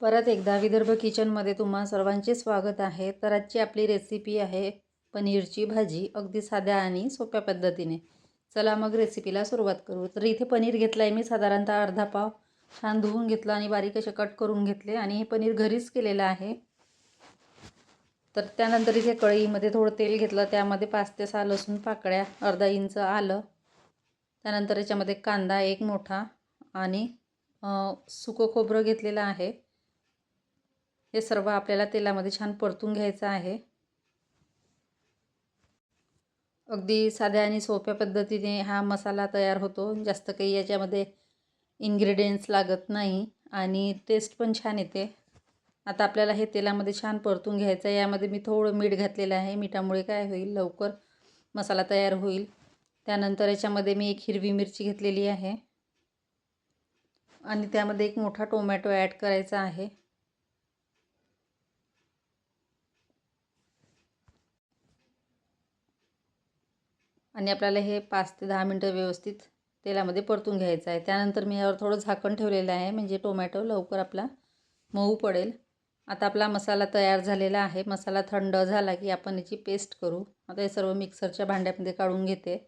परत एकदा विदर्भ किचनमध्ये तुम्हा सर्वांचे स्वागत आहे. तर आजची आपली रेसिपी आहे पनीरची भाजी. अगदी साध्या आणि सोप्या पद्धतीने. चला मग रेसिपीला सुरुवात करू. तर इथे पनीर घेतलं आहे मी साधारणतः अर्धा पाव. छान धुवून घेतलं आणि बारीक असे कट करून घेतले आणि हे पनीर घरीच केलेलं आहे. तर त्यानंतर इथे कढईमध्ये थोडं तेल घेतलं. त्यामध्ये पाच ते सहा लसूण पाकळ्या अर्धा इंच आलं. त्यानंतर याच्यामध्ये कांदा एक मोठा आणि सुकं खोबरं घेतलेलं आहे. हे सर्व आपल्याला तेलामध्ये छान परतून घ्यायचं आहे. अगदी साध्या आणि सोप्या पद्धतीने हा मसाला तयार होतो. जास्त काही याच्यामध्ये इन्ग्रेडियंट्स लागत नाही आणि टेस्ट पण छान येते. आता आपल्याला हे तेलामध्ये छान परतून घ्यायचं आहे. यामध्ये मी थोडं मीठ घातलेलं आहे. मिठामुळे काय होईल? लवकर मसाला तयार होईल. त्यानंतर याच्यामध्ये मी एक हिरवी मिरची घेतलेली आहे. आणि त्यामध्ये एक मोठा टोमॅटो ॲड करायचा आहे. आणि आपल्याला हे पाच ते दहा मिनटं व्यवस्थित तेलामध्ये परतून घ्यायचं आहे. त्यानंतर मी यावर थोडं झाकण ठेवलेलं आहे. म्हणजे टोमॅटो लवकर आपला मऊ पडेल. आता आपला मसाला तयार झालेला आहे. मसाला थंड झाला की आपण याची पेस्ट करू. आता हे सर्व मिक्सरच्या भांड्यामध्ये काढून घेते.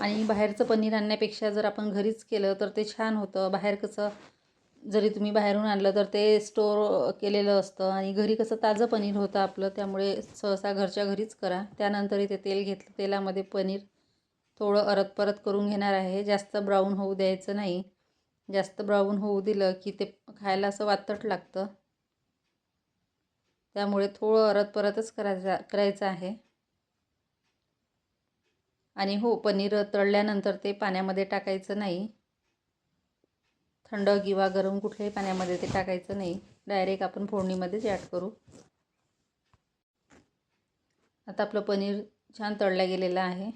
आणि बाहेरचं पनीर आणण्यापेक्षा जर आपण घरीच केलं तर ते छान होतं. बाहेर कसं जरी तुम्ही बाहेरून आणलं तर ते स्टोअर केलेलं असतं आणि घरी कसं ताजं पनीर होतं आपलं त्यामुळे सहसा घरच्या घरीच करा. त्यानंतर इथे तेल घेतलं तेलामध्ये पनीर थोडं अरत परत करून घेणार आहे. जास्त ब्राऊन होऊ द्यायचं नाही. जास्त ब्राऊन होऊ दिलं की ते खायला असं वातट लागतं. त्यामुळे थोडं अरत परतच करायचा करायचं आहे. आणि हो पनीर तळल्यानंतर ते पाण्यामध्ये टाकायचं नाही. थंड किंवा गरम कुठल्याही पाण्यामध्ये ते टाकायचं नाही. डायरेक्ट आपण फोडणीमध्येच ॲड करू. आता आपलं पनीर छान तळला गेलेलं आहे.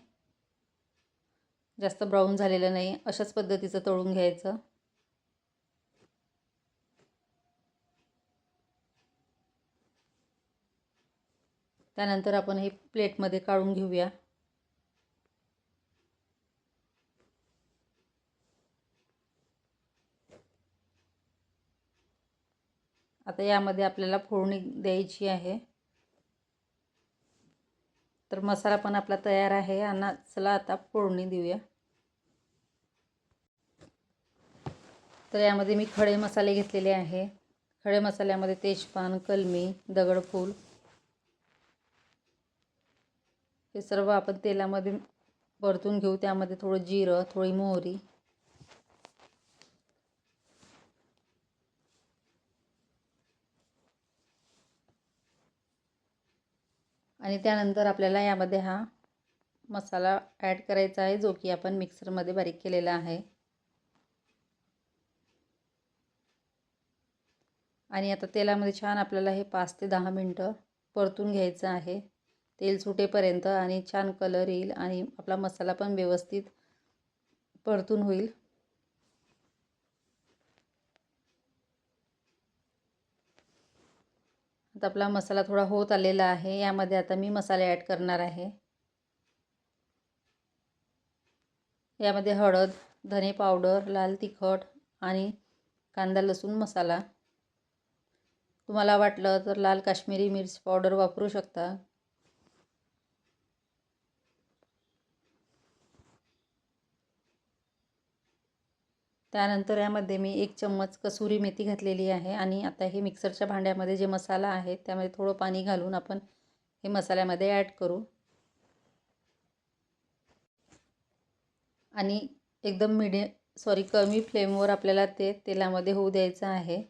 जास्त ब्राऊन झालेलं नाही. अशाच पद्धतीचं तळून घ्यायचं. त्यानंतर आपण हे प्लेटमध्ये काढून घेऊया. आता यामध्ये आपल्याला फोडणी द्यायची आहे. तर मसाला पण आपला तयार आहे. आणि चला आता फोडणी देऊया. तर यामध्ये मी खडे मसाले घेतलेले आहे. खडे मसाल्यामध्ये तेजपान कलमी दगडफूल. हे सर्व आपण तेलामध्ये परतून घेऊ. त्यामध्ये थोडं जिरं थोडी मोहरी. आणि त्यानंतर आपल्याला यामध्ये हा मसाला ॲड करायचा आहे जो की आपण मिक्सरमध्ये बारीक केलेला आहे. आणि आता तेलामध्ये छान आपल्याला हे पाच ते दहा मिनटं परतून घ्यायचं आहे. तेल सुटेपर्यंत आणि छान कलर येईल आणि आपला मसाला पण व्यवस्थित परतून होईल. आता आपला मसाला थोडा होत आलेला आहे. यामध्ये आता मी मसाले ॲड करणार आहे. यामध्ये हळद धने पावडर लाल तिखट आणि कांदा लसूण मसाला. तुम्हाला वाटलं तर लाल काश्मीरी मिर्च पावडर वापरू शकता. त्यानंतर यामध्ये मी एक चम्मच कसुरी मेथी घातलेली आहे आणि आता हे मिक्सरच्या भांड्यामध्ये जे मसाला आहे त्यामध्ये थोडं पाणी घालून आपण हे मसाल्यामध्ये ॲड करू. आणि एकदम मिडियम सॉरी कमी फ्लेमवर आपल्याला ते तेलामध्ये होऊ द्यायचं आहे.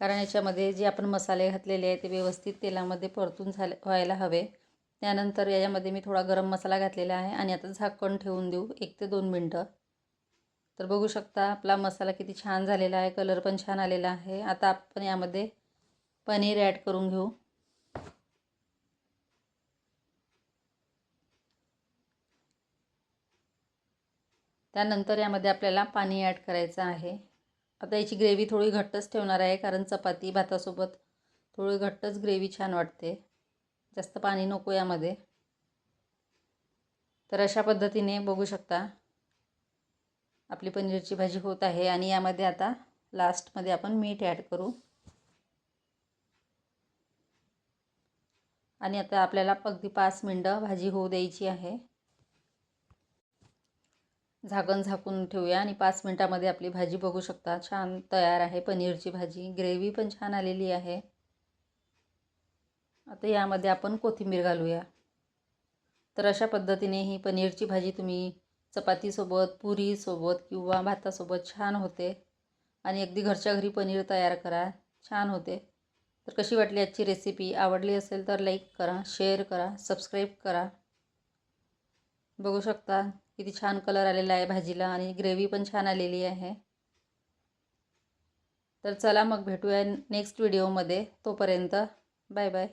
कारण याच्यामध्ये जे आपण मसाले घातलेले आहे ते व्यवस्थित तेलामध्ये परतून झाले व्हायला हवे. त्यानंतर याच्यामध्ये मी थोडा गरम मसाला घातलेला आहे आणि आता झाकण ठेवून देऊ एक ते दोन मिनटं. तर बघू शकता आपला मसाला किती छान झालेला आहे कलर पण छान आलेला आहे. आता आपण यामध्ये पनीर ॲड करून घेऊ. त्यानंतर यामध्ये आपल्याला पाणी ॲड करायचं आहे. आता याची ग्रेव्ही थोडी घट्टच ठेवणार आहे कारण चपाती भातासोबत थोडी घट्टच ग्रेव्ही छान वाटते. जास्त पाणी नको यामध्ये. तर अशा पद्धतीने बघू शकता आपली पनीरची भाजी होत आहे आणि यामध्ये आता लास्टमध्ये आपण मीठ ॲड करू. आणि आता आपल्याला अगदी पाच मिनटं भाजी होऊ द्यायची आहे. झाकण झाकून ठेवूया आणि पाच मिनटामध्ये आपली भाजी बघू शकता. छान तयार आहे पनीरची भाजी. ग्रेव्ही पण छान आलेली आहे. आता यामध्ये आपण कोथिंबीर घालूया. तर अशा पद्धतीने ही पनीरची भाजी तुम्ही चपातीसोबत पुरीसोबत किंवा भातासोबत छान होते. आणि अगदी घरच्या घरी पनीर तयार करा छान होते. तर कशी वाटली आजची रेसिपी आवडली असेल तर लाईक करा शेअर करा सबस्क्राईब करा. बघू शकता किती छान कलर आलेला आहे भाजीला आणि ग्रेव्ही पण छान आलेली आहे. तर चला मग भेटूया नेक्स्ट व्हिडिओमध्ये तोपर्यंत बाय बाय